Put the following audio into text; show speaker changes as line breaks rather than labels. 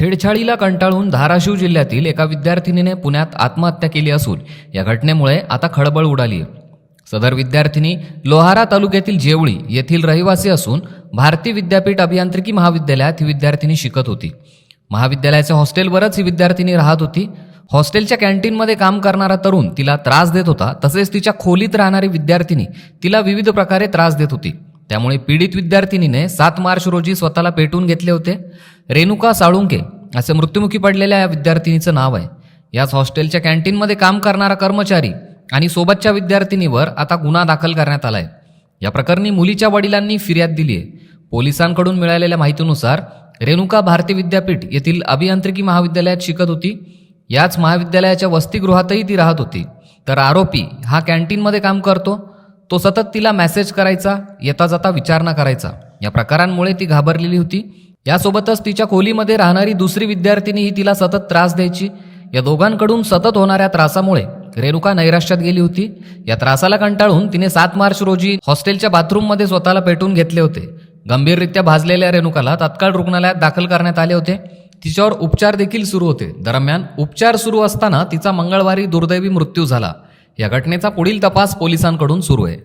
छेडछाडीला कंटाळून धाराशिव जिल्ह्यातील एका विद्यार्थिनीने पुण्यात आत्महत्या केली असून या घटनेमुळे आता खळबळ उडाली आहे. सदर विद्यार्थिनी लोहारा तालुक्यातील जेवळी येथील रहिवासी असून भारती विद्यापीठ अभियांत्रिकी महाविद्यालयात ही विद्यार्थिनी शिकत होती. महाविद्यालयाच्या हॉस्टेलवरच ही विद्यार्थिनी राहत होती. हॉस्टेलच्या कॅन्टीनमध्ये काम करणारा तरुण तिला त्रास देत होता तसेच तिच्या खोलीत राहणारी विद्यार्थिनी तिला विविध प्रकारे त्रास देत होती. त्यामुळे पीडित विद्यार्थिनीने सात मार्च रोजी स्वतःला पेटवून घेतले होते. रेणुका साळुंके असे मृत्युमुखी पडलेल्या या विद्यार्थिनीचं नाव आहे. याच हॉस्टेलच्या कॅन्टीनमध्ये काम करणारा कर्मचारी आणि सोबतच्या विद्यार्थिनीवर आता गुन्हा दाखल करण्यात आलाय. या प्रकरणी मुलीच्या वडिलांनी फिर्याद दिली आहे. पोलिसांकडून मिळालेल्या माहितीनुसार रेणुका भारती विद्यापीठ येथील अभियांत्रिकी महाविद्यालयात शिकत होती. याच महाविद्यालयाच्या वसतिगृहातही ती राहत होती. तर आरोपी हा कॅन्टीनमध्ये काम करतो तो सतत तिला मेसेज करायचा येता जाता विचारणा करायचा. या प्रकारांमुळे ती घाबरलेली होती. यासोबतच तिच्या खोलीमध्ये राहणारी दुसरी विद्यार्थिनी ही तिला सतत त्रास द्यायची. या दोघांकडून सतत होणाऱ्या त्रासामुळे रेणुका नैराश्यात गेली होती. या त्रासाला कंटाळून तिने सात मार्च रोजी हॉस्टेलच्या बाथरूममध्ये स्वतःला पेटून घेतले होते. गंभीररित्या भाजलेल्या रेणुकाला तात्काळ रुग्णालयात दाखल करण्यात आले होते. तिच्यावर उपचार देखील सुरू होते. दरम्यान उपचार सुरू असताना तिचा मंगळवारी दुर्दैवी मृत्यू झाला. या घटनेचा पुढील तपास पोलिसांकडून सुरू आहे.